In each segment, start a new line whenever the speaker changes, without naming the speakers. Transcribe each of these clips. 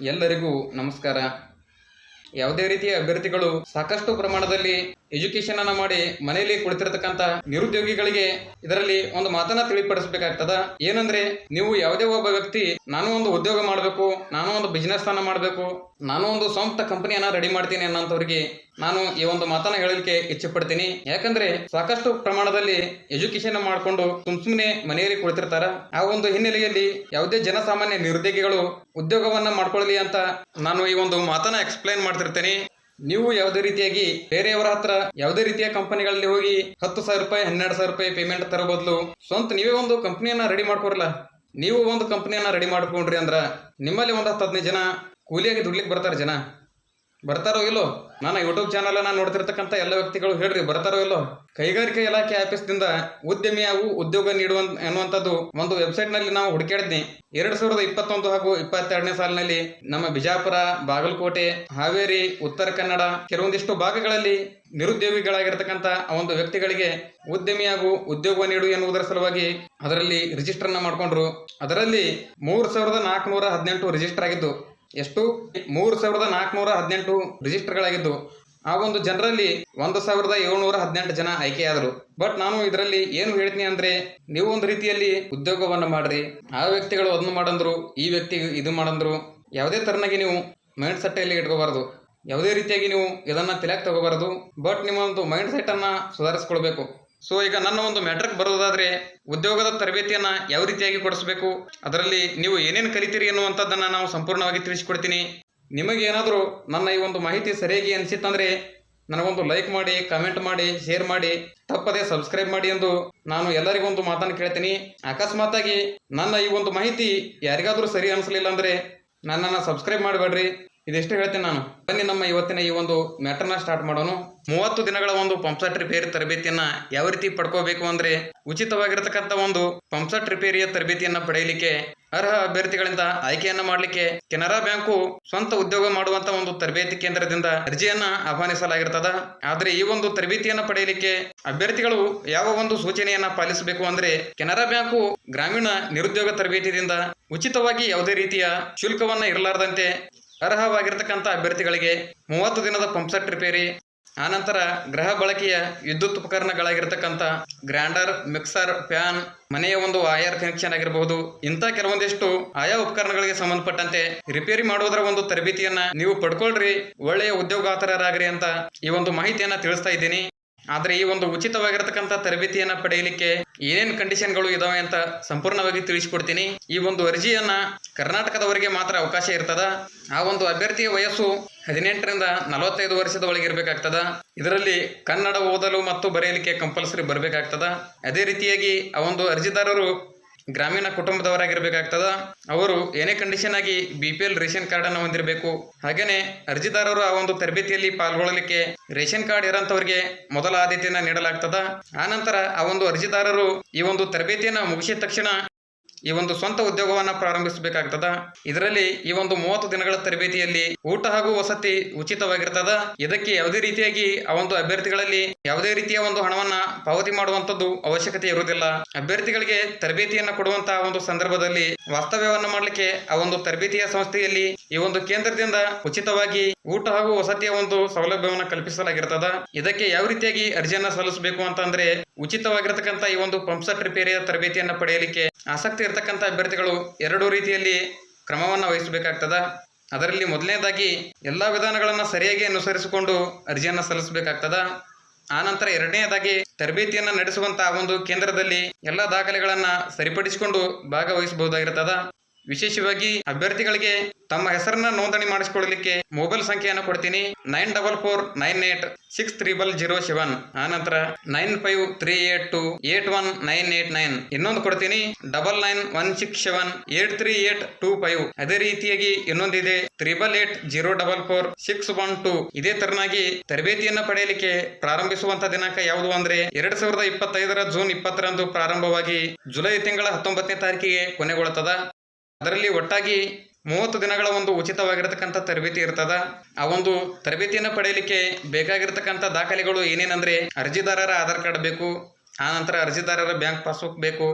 ಎಲ್ಲರಿಗೂ ನಮಸ್ಕಾರ. ಯಾವುದೇ ರೀತಿಯ ಅಭ್ಯರ್ಥಿಗಳು ಸಾಕಷ್ಟು ಪ್ರಮಾಣದಲ್ಲಿ ಎಜುಕೇಶನ್ ಅನ್ನ ಮಾಡಿ ಮನೆಯಲ್ಲಿ ಕುಳಿತಿರತಕ್ಕಂತ ನಿರುದ್ಯೋಗಿಗಳಿಗೆ ಇದರಲ್ಲಿ ಒಂದು ಮಾತನ್ನ ತಿಳಿಪಡಿಸಬೇಕಾಗ್ತದ. ಏನಂದ್ರೆ, ನೀವು ಯಾವುದೇ ಒಬ್ಬ ವ್ಯಕ್ತಿ, ನಾನು ಒಂದು ಉದ್ಯೋಗ ಮಾಡಬೇಕು, ನಾನು ಒಂದು ಬಿಸ್ನೆಸ್ ಅನ್ನ ಮಾಡಬೇಕು ನಾನು ಒಂದು ಸ್ವಂತ ಕಂಪನಿಯನ್ನ ರೆಡಿ ಮಾಡ್ತೀನಿ ಅನ್ನೋಂಥವ್ರಿಗೆ ನಾನು ಈ ಒಂದು ಮಾತನ್ನ ಹೇಳಲಿಕ್ಕೆ ಇಚ್ಛೆ ಪಡ್ತೀನಿ ಯಾಕಂದ್ರೆ ಸಾಕಷ್ಟು ಪ್ರಮಾಣದಲ್ಲಿ ಎಜುಕೇಶನ್ ಮಾಡಿಕೊಂಡು ಸುಮ್ ಸುಮ್ಮನೆ ಮನೆಯಲ್ಲಿ ಕುಳಿತಿರ್ತಾರ. ಆ ಒಂದು ಹಿನ್ನೆಲೆಯಲ್ಲಿ ಯಾವುದೇ ಜನಸಾಮಾನ್ಯ ನಿರುದ್ಯೋಗಿಗಳು ಉದ್ಯೋಗವನ್ನ ಮಾಡ್ಕೊಳ್ಳಲಿ ಅಂತ ನಾನು ಈ ಒಂದು ಮಾತನ್ನ ಎಕ್ಸ್ಪ್ಲೈನ್ ಮಾಡ್ತಿರ್ತೇನೆ. ನೀವು ಯಾವುದೇ ರೀತಿಯಾಗಿ ಬೇರೆಯವರ ಹತ್ರ ಯಾವುದೇ ರೀತಿಯ ಕಂಪನಿಗಳಲ್ಲಿ ಹೋಗಿ ಹತ್ತು ಸಾವಿರ ರೂಪಾಯಿ, ಹನ್ನೆರಡು ಸಾವಿರ ರೂಪಾಯಿ ಪೇಮೆಂಟ್ ತರೋ ಬದಲು ಸ್ವಂತ ನೀವೇ ಒಂದು ಕಂಪನಿಯನ್ನ ರೆಡಿ ಮಾಡ್ಕೊರಲ್ಲ. ನೀವು ಒಂದು ಕಂಪನಿಯನ್ನ ರೆಡಿ ಮಾಡ್ಕೊಂಡ್ರಿ ಅಂದ್ರ ನಿಮ್ಮಲ್ಲಿ ಒಂದು ಹತ್ತು ಹದಿನೈದು ಜನ ಕೂಲಿಯಾಗಿ ದುಡ್ಲಿಕ್ಕೆ ಬರ್ತಾರೆ ಜನ. ಬರ್ತಾರೋ ಇಲ್ಲೋ? ನಾನು ಯೂಟ್ಯೂಬ್ ಚಾನಲ್ ನೋಡ್ತಿರ್ತಕ್ಕಂಥ ಎಲ್ಲ ವ್ಯಕ್ತಿಗಳು ಹೇಳ್ರಿ, ಬರ್ತಾರೋ ಇಲ್ಲೋ? ಕೈಗಾರಿಕೆ ಇಲಾಖೆ ಆಫೀಸ್ದಿಂದ ಉದ್ಯಮಿ ಹಾಗೂ ಉದ್ಯೋಗ ನೀಡುವ ಎನ್ನುವಂಥದ್ದು ಒಂದು ವೆಬ್ಸೈಟ್ನಲ್ಲಿ ನಾವು ಹುಡುಕಾಡಿದ್ನಿ ಎರಡ್ ಸಾವಿರದ ಇಪ್ಪತ್ತೊಂದು ಹಾಗೂ ಇಪ್ಪತ್ತೆರಡನೇ ಸಾಲಿನಲ್ಲಿ ನಮ್ಮ ಬಿಜಾಪುರ, ಬಾಗಲಕೋಟೆ, ಹಾವೇರಿ, ಉತ್ತರ ಕನ್ನಡ ಕೆಲವೊಂದಿಷ್ಟು ಭಾಗಗಳಲ್ಲಿ ನಿರುದ್ಯೋಗಿಗಳಾಗಿರ್ತಕ್ಕಂಥ ಒಂದು ವ್ಯಕ್ತಿಗಳಿಗೆ ಉದ್ಯಮಿ ಹಾಗೂ ಉದ್ಯೋಗ ನೀಡು ಎನ್ನುವುದರ ಸಲುವಾಗಿ ಅದರಲ್ಲಿ ರಿಜಿಸ್ಟರ್ನ ಮಾಡ್ಕೊಂಡ್ರು. ಅದರಲ್ಲಿ ಮೂರ್ ಸಾವಿರದ ನಾಲ್ಕುನೂರ ಹದಿನೆಂಟು ರಿಜಿಸ್ಟರ್ ಆಗಿದ್ದು ಎಷ್ಟು? ಮೂರು ಸಾವಿರದ ನಾಲ್ಕುನೂರ ಹದಿನೆಂಟು ರಿಜಿಸ್ಟರ್ಗಳಾಗಿದ್ದು ಆ ಒಂದು ಜನರಲ್ಲಿ ಒಂದು ಸಾವಿರದ ಏಳ್ನೂರ ಹದಿನೆಂಟು ಜನ ಆಯ್ಕೆಯಾದರು. ಬಟ್ ನಾನು ಇದರಲ್ಲಿ ಏನು ಹೇಳ್ತೀನಿ ಅಂದ್ರೆ, ನೀವು ಒಂದು ರೀತಿಯಲ್ಲಿ ಉದ್ಯೋಗವನ್ನು ಮಾಡ್ರಿ, ಆ ವ್ಯಕ್ತಿಗಳು ಅದನ್ನು ಮಾಡಂದ್ರು, ಈ ವ್ಯಕ್ತಿ ಇದು ಮಾಡಂದ್ರು, ಯಾವುದೇ ತರನಾಗಿ ನೀವು ಮೈಂಡ್ ಸೆಟ್ಟಲ್ಲಿ ಇಟ್ಕೋಬಾರ್ದು. ಯಾವುದೇ ರೀತಿಯಾಗಿ ನೀವು ಇದನ್ನ ತಲೆಯಾಗಿ ತಗೋಬಾರದು. ಬಟ್ ನಿಮ್ಮ ಒಂದು ಮೈಂಡ್ ಸೆಟ್ ಅನ್ನ ಸುಧಾರಿಸ್ಕೊಳ್ಬೇಕು. ಸೊ ಈಗ ನನ್ನ ಒಂದು ಮ್ಯಾಟ್ರಿಕ್ ಬರೋದಾದ್ರೆ ಉದ್ಯೋಗದ ತರಬೇತಿಯನ್ನ ಯಾವ ರೀತಿಯಾಗಿ ಕೊಡಿಸ್ಬೇಕು? ಅದರಲ್ಲಿ ನೀವು ಏನೇನು ಕಲಿತೀರಿ ಅನ್ನುವಂಥದ್ದನ್ನು ನಾವು ಸಂಪೂರ್ಣವಾಗಿ ತಿಳಿಸ್ಕೊಡ್ತೀನಿ. ನಿಮಗೆ ಏನಾದರೂ ನನ್ನ ಈ ಒಂದು ಮಾಹಿತಿ ಸರಿಯಾಗಿ ಅನಿಸಿತ್ತಂದ್ರೆ ನನಗೊಂದು ಲೈಕ್ ಮಾಡಿ ಕಮೆಂಟ್ ಮಾಡಿ ಶೇರ್ ಮಾಡಿ, ತಪ್ಪದೆ ಸಬ್ಸ್ಕ್ರೈಬ್ ಮಾಡಿ ಎಂದು ನಾನು ಎಲ್ಲರಿಗೂ ಒಂದು ಮಾತನ್ನು ಕೇಳ್ತೀನಿ. ಅಕಸ್ಮಾತಾಗಿ ನನ್ನ ಈ ಒಂದು ಮಾಹಿತಿ ಯಾರಿಗಾದರೂ ಸರಿ ಅನಿಸ್ಲಿಲ್ಲ ಅಂದ್ರೆ ನನ್ನನ್ನು ಸಬ್ಸ್ಕ್ರೈಬ್ ಮಾಡಬೇಡ್ರಿ. ಇದೆಷ್ಟು ಹೇಳ್ತೇನೆ ನಾನು. ಬನ್ನಿ, ನಮ್ಮ ಇವತ್ತಿನ ಈ ಒಂದು ಮ್ಯಾಟರ್ನ ಸ್ಟಾರ್ಟ್ ಮಾಡೋಣ. ಮೂವತ್ತು ದಿನಗಳ ಒಂದು ಪಂಪ್ಸೆಟ್ ರಿಪೇರಿ ತರಬೇತಿಯನ್ನ ಯಾವ ರೀತಿ ಪಡ್ಕೋಬೇಕು ಅಂದ್ರೆ ಉಚಿತವಾಗಿರತಕ್ಕಂತ ಒಂದು ಪಂಪ್ಸೆಟ್ ರಿಪೇರಿಯ ತರಬೇತಿಯನ್ನ ಪಡೆಯಲಿಕ್ಕೆ ಅರ್ಹ ಅಭ್ಯರ್ಥಿಗಳಿಂದ ಆಯ್ಕೆಯನ್ನ ಮಾಡಲಿಕ್ಕೆ ಕೆನರಾ ಬ್ಯಾಂಕು ಸ್ವಂತ ಉದ್ಯೋಗ ಮಾಡುವಂತ ಒಂದು ತರಬೇತಿ ಕೇಂದ್ರದಿಂದ ಅರ್ಜಿಯನ್ನ ಆಹ್ವಾನಿಸಲಾಗಿರ್ತದ. ಆದ್ರೆ ಈ ಒಂದು ತರಬೇತಿಯನ್ನ ಪಡೆಯಲಿಕ್ಕೆ ಅಭ್ಯರ್ಥಿಗಳು ಯಾವ ಒಂದು ಸೂಚನೆಯನ್ನ ಪಾಲಿಸಬೇಕು ಅಂದ್ರೆ ಕೆನರಾ ಬ್ಯಾಂಕು ಗ್ರಾಮೀಣ ನಿರುದ್ಯೋಗ ತರಬೇತಿಯಿಂದ ಉಚಿತವಾಗಿ ಯಾವುದೇ ರೀತಿಯ ಶುಲ್ಕವನ್ನ ಇರಲಾರದಂತೆ ಅರ್ಹವಾಗಿರ್ತಕ್ಕಂಥ ಅಭ್ಯರ್ಥಿಗಳಿಗೆ ಮೂವತ್ತು ದಿನದ ಪಂಪ್ಸೆಟ್ ರಿಪೇರಿ ಆನಂತರ ಗೃಹ ಬಳಕೆಯ ವಿದ್ಯುತ್ ಉಪಕರಣಗಳಾಗಿರ್ತಕ್ಕಂಥ ಗ್ರ್ಯಾಂಡರ್, ಮಿಕ್ಸರ್, ಫ್ಯಾನ್, ಮನೆಯ ಒಂದು ವಾಯರ್ ಕನೆಕ್ಷನ್ ಆಗಿರಬಹುದು. ಇಂಥ ಕೆಲವೊಂದಿಷ್ಟು ಆಯಾ ಉಪಕರಣಗಳಿಗೆ ಸಂಬಂಧಪಟ್ಟಂತೆ ರಿಪೇರಿ ಮಾಡುವುದರ ಒಂದು ತರಬೇತಿಯನ್ನ ನೀವು ಪಡ್ಕೊಳ್ರಿ. ಒಳ್ಳೆಯ ಉದ್ಯೋಗಾತರರಾಗ್ರಿ ಅಂತ ಈ ಒಂದು ಮಾಹಿತಿಯನ್ನ ತಿಳಿಸ್ತಾ ಇದ್ದೀನಿ. ಆದ್ರೆ ಈ ಒಂದು ಉಚಿತವಾಗಿರತಕ್ಕಂಥ ತರಬೇತಿಯನ್ನ ಪಡೆಯಲಿಕ್ಕೆ ಏನೇನ್ ಕಂಡೀಷನ್ಗಳು ಇದಾವೆ ಅಂತ ಸಂಪೂರ್ಣವಾಗಿ ತಿಳಿಸಿಕೊಡ್ತೀನಿ. ಈ ಒಂದು ಅರ್ಜಿಯನ್ನ ಕರ್ನಾಟಕದವರಿಗೆ ಮಾತ್ರ ಅವಕಾಶ ಇರ್ತದ. ಆ ಒಂದು ಅಭ್ಯರ್ಥಿಯ ವಯಸ್ಸು ಹದಿನೆಂಟರಿಂದ ನಲವತ್ತೈದು ವರ್ಷದ ಒಳಗೆ ಇದರಲ್ಲಿ ಕನ್ನಡ ಓದಲು ಮತ್ತು ಬರೆಯಲಿಕ್ಕೆ ಕಂಪಲ್ಸರಿ ಬರಬೇಕಾಗ್ತದ. ಅದೇ ರೀತಿಯಾಗಿ ಆ ಒಂದು ಅರ್ಜಿದಾರರು ಗ್ರಾಮೀಣ ಕುಟುಂಬದವರಾಗಿರ್ಬೇಕಾಗ್ತದ. ಅವರು ಏನೇ ಕಂಡೀಷನ್ ಆಗಿ B P L ration card ಅನ್ನು ಹೊಂದಿರಬೇಕು, ಹಾಗೇನೆ ಅರ್ಜಿದಾರರು ಆ ಒಂದು ತರಬೇತಿಯಲ್ಲಿ ಪಾಲ್ಗೊಳ್ಳಲಿಕ್ಕೆ ರೇಷನ್ ಕಾರ್ಡ್ ಇರೋಂಥವ್ರಿಗೆ ಮೊದಲ ಆದ್ಯತೆಯನ್ನು ನೀಡಲಾಗ್ತದ. ಆನಂತರ ಆ ಒಂದು ಅರ್ಜಿದಾರರು ಈ ಒಂದು ತರಬೇತಿಯನ್ನು ಮುಗಿಸಿದ ತಕ್ಷಣ ಈ ಒಂದು ಸ್ವಂತ ಉದ್ಯೋಗವನ್ನ ಪ್ರಾರಂಭಿಸಬೇಕಾಗ್ತದ. ಇದರಲ್ಲಿ ಈ ಒಂದು ಮೂವತ್ತು ದಿನಗಳ ತರಬೇತಿಯಲ್ಲಿ ಊಟ ಹಾಗೂ ವಸತಿ ಉಚಿತವಾಗಿರ್ತದ. ಇದಕ್ಕೆ ಯಾವುದೇ ರೀತಿಯಾಗಿ ಆ ಒಂದು ಅಭ್ಯರ್ಥಿಗಳಲ್ಲಿ ಯಾವುದೇ ರೀತಿಯ ಒಂದು ಹಣವನ್ನ ಪಾವತಿ ಮಾಡುವಂತದ್ದು ಅವಶ್ಯಕತೆ ಇರುವುದಿಲ್ಲ. ಅಭ್ಯರ್ಥಿಗಳಿಗೆ ತರಬೇತಿಯನ್ನ ಕೊಡುವಂತಹ ಒಂದು ಸಂದರ್ಭದಲ್ಲಿ ವಾಸ್ತವ್ಯವನ್ನ ಮಾಡಲಿಕ್ಕೆ ಆ ಒಂದು ತರಬೇತಿಯ ಸಂಸ್ಥೆಯಲ್ಲಿ ಈ ಒಂದು ಕೇಂದ್ರದಿಂದ ಉಚಿತವಾಗಿ ಊಟ ಹಾಗೂ ವಸತಿಯ ಒಂದು ಸೌಲಭ್ಯವನ್ನು ಕಲ್ಪಿಸಲಾಗಿರ್ತದ. ಇದಕ್ಕೆ ಯಾವ ರೀತಿಯಾಗಿ ಅರ್ಜಿಯನ್ನ ಸಲ್ಲಿಸಬೇಕು ಅಂತಂದ್ರೆ ಉಚಿತವಾಗಿರತಕ್ಕಂತ ಈ ಒಂದು ಪಂಪ್ಸೆಟ್ ರಿಪೇರಿಯ ತರಬೇತಿಯನ್ನ ಪಡೆಯಲಿಕ್ಕೆ ಆಸಕ್ತಿ ಇರತಕ್ಕಂತ ಅಭ್ಯರ್ಥಿಗಳು ಎರಡು ರೀತಿಯಲ್ಲಿ ಕ್ರಮವನ್ನ ವಹಿಸಬೇಕಾಗ್ತದ. ಅದರಲ್ಲಿ ಮೊದಲನೇದಾಗಿ ಎಲ್ಲಾ ವಿಧಾನಗಳನ್ನ ಸರಿಯಾಗಿ ಅನುಸರಿಸಿಕೊಂಡು ಅರ್ಜಿಯನ್ನ ಸಲ್ಲಿಸಬೇಕಾಗ್ತದ. ಆನಂತರ ಎರಡನೆಯದಾಗಿ ತರಬೇತಿಯನ್ನ ನಡೆಸುವಂತಹ ಒಂದು ಕೇಂದ್ರದಲ್ಲಿ ಎಲ್ಲಾ ದಾಖಲೆಗಳನ್ನ ಸರಿಪಡಿಸಿಕೊಂಡು ಭಾಗವಹಿಸಬಹುದಾಗಿರ್ತದ. ವಿಶೇಷವಾಗಿ ಅಭ್ಯರ್ಥಿಗಳಿಗೆ ತಮ್ಮ ಹೆಸರನ್ನ ನೋಂದಣಿ ಮಾಡಿಸಿಕೊಳ್ಳಲಿಕ್ಕೆ ಮೊಬೈಲ್ ಸಂಖ್ಯೆಯನ್ನು ಕೊಡ್ತೀನಿ nine double four nine eight six triple zero seven ಆನಂತರ nine five three eight two eight one nine eight nine. ಇನ್ನೊಂದು ಕೊಡ್ತೀನಿ double nine one six seven eight three eight two five. ಅದೇ ರೀತಿಯಾಗಿ ಇನ್ನೊಂದಿದೆ triple eight zero double four six one two. ಇದೇ ತರನಾಗಿ ತರಬೇತಿಯನ್ನ ಪಡೆಯಲಿಕ್ಕೆ ಪ್ರಾರಂಭಿಸುವಂತ ದಿನಾಂಕ ಯಾವುದು ಅಂದ್ರೆ ಎರಡ್ ಸಾವಿರದ ಇಪ್ಪತ್ತೈದರ ಜೂನ್ ಇಪ್ಪತ್ತರಂದು ಪ್ರಾರಂಭವಾಗಿ ಜುಲೈ ತಿಂಗಳ ಹತ್ತೊಂಬತ್ತನೇ ತಾರೀಕಿಗೆ ಕೊನೆಗೊಳ್ಳುತ್ತದ. ಅದರಲ್ಲಿ ಒಟ್ಟಾಗಿ ಮೂವತ್ತು ದಿನಗಳ ಒಂದು ಉಚಿತವಾಗಿರತಕ್ಕಂಥ ತರಬೇತಿ ಇರ್ತದ. ಆ ಒಂದು ತರಬೇತಿಯನ್ನು ಪಡೆಯಲಿಕ್ಕೆ ಬೇಕಾಗಿರ್ತಕ್ಕಂಥ ದಾಖಲೆಗಳು ಏನೇನಂದ್ರೆ ಅರ್ಜಿದಾರರ ಆಧಾರ್ ಕಾರ್ಡ್ ಬೇಕು, ಆ ನಂತರ ಅರ್ಜಿದಾರರ ಬ್ಯಾಂಕ್ ಪಾಸ್ಬುಕ್ ಬೇಕು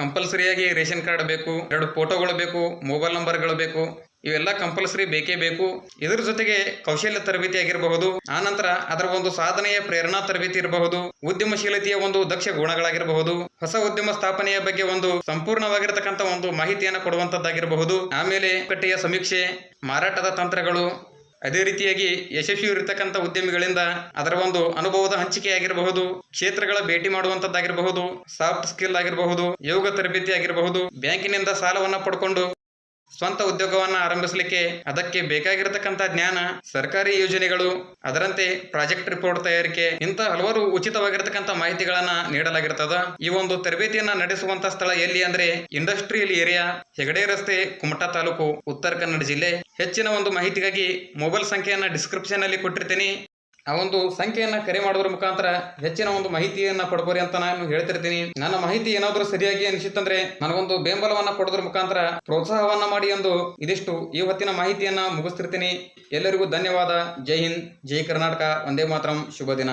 ಕಂಪಲ್ಸರಿಯಾಗಿ ರೇಷನ್ ಕಾರ್ಡ್ ಬೇಕು, ಎರಡು ಫೋಟೋಗಳು ಬೇಕು ಮೊಬೈಲ್ ನಂಬರ್ಗಳು ಬೇಕು, ಇವೆಲ್ಲ ಕಂಪಲ್ಸರಿ ಬೇಕೇ ಬೇಕು. ಇದರ ಜೊತೆಗೆ ಕೌಶಲ್ಯ ತರಬೇತಿ ಆಗಿರಬಹುದು, ಆನಂತರ ಅದರ ಒಂದು ಸಾಧನೆಯ ಪ್ರೇರಣಾ ತರಬೇತಿ ಇರಬಹುದು, ಉದ್ಯಮಶೀಲತೆಯ ಒಂದು ದಕ್ಷ ಗುಣಗಳಾಗಿರಬಹುದು, ಹೊಸ ಉದ್ಯಮ ಸ್ಥಾಪನೆಯ ಬಗ್ಗೆ ಒಂದು ಸಂಪೂರ್ಣವಾಗಿರತಕ್ಕಂಥ ಒಂದು ಮಾಹಿತಿಯನ್ನು ಕೊಡುವಂತದ್ದಾಗಿರಬಹುದು ಆಮೇಲೆ ಕಟ್ಟೆಯ ಸಮೀಕ್ಷೆ, ಮಾರಾಟದ ತಂತ್ರಗಳು ಅದೇ ರೀತಿಯಾಗಿ ಯಶಸ್ವಿ ಇರತಕ್ಕಂಥ ಉದ್ಯಮಿಗಳಿಂದ ಅದರ ಒಂದು ಅನುಭವದ ಹಂಚಿಕೆ ಆಗಿರಬಹುದು ಕ್ಷೇತ್ರಗಳ ಭೇಟಿ ಮಾಡುವಂತದ್ದಾಗಿರಬಹುದು ಸಾಫ್ಟ್ ಸ್ಕಿಲ್ ಆಗಿರಬಹುದು, ಯೋಗ ತರಬೇತಿ ಆಗಿರಬಹುದು, ಬ್ಯಾಂಕಿನಿಂದ ಸಾಲವನ್ನ ಪಡ್ಕೊಂಡು ಸ್ವಂತ ಉದ್ಯೋಗವನ್ನು ಆರಂಭಿಸಲಿಕ್ಕೆ ಅದಕ್ಕೆ ಬೇಕಾಗಿರತಕ್ಕಂಥ ಜ್ಞಾನ, ಸರ್ಕಾರಿ ಯೋಜನೆಗಳು, ಅದರಂತೆ ಪ್ರಾಜೆಕ್ಟ್ ರಿಪೋರ್ಟ್ ತಯಾರಿಕೆ, ಇಂಥ ಹಲವಾರು ಉಚಿತವಾಗಿರತಕ್ಕಂತ ಮಾಹಿತಿಗಳನ್ನ ನೀಡಲಾಗಿರ್ತದ. ಈ ಒಂದು ತರಬೇತಿಯನ್ನ ನಡೆಸುವಂತ ಸ್ಥಳ ಎಲ್ಲಿ ಅಂದ್ರೆ ಇಂಡಸ್ಟ್ರಿಯಲ್ ಏರಿಯಾ, ಹೆಗಡೆ ರಸ್ತೆ, ಕುಮಟಾ ತಾಲೂಕು, ಉತ್ತರ ಕನ್ನಡ ಜಿಲ್ಲೆ. ಹೆಚ್ಚಿನ ಒಂದು ಮಾಹಿತಿಗಾಗಿ ಮೊಬೈಲ್ ಸಂಖ್ಯೆಯನ್ನ ಡಿಸ್ಕ್ರಿಪ್ಷನ್ ಅಲ್ಲಿ ಕೊಟ್ಟಿರ್ತೀನಿ. ಆ ಒಂದು ಸಂಖ್ಯೆಯನ್ನ ಕರೆ ಮಾಡೋದ್ರ ಮುಖಾಂತರ ಹೆಚ್ಚಿನ ಒಂದು ಮಾಹಿತಿಯನ್ನ ಪಡ್ಕೋರಿ ಅಂತ ನಾನು ಹೇಳ್ತಿರ್ತೀನಿ. ನನ್ನ ಮಾಹಿತಿ ಏನಾದರೂ ಸರಿಯಾಗಿ ಅನಿಸಿತ್ತಂದ್ರೆ ನನಗೊಂದು ಬೆಂಬಲವನ್ನ ಕೊಡೋದ್ರ ಮುಖಾಂತರ ಪ್ರೋತ್ಸಾಹವನ್ನ ಮಾಡಿ ಎಂದು ಇದಿಷ್ಟು ಈ ಹೊತ್ತಿನ ಮಾಹಿತಿಯನ್ನ ಮುಗಿಸ್ತಿರ್ತೀನಿ. ಎಲ್ಲರಿಗೂ ಧನ್ಯವಾದ. ಜೈ ಹಿಂದ್. ಜೈ ಕರ್ನಾಟಕ. ಒಂದೇ ಮಾತ್ರ. ಶುಭ ದಿನ.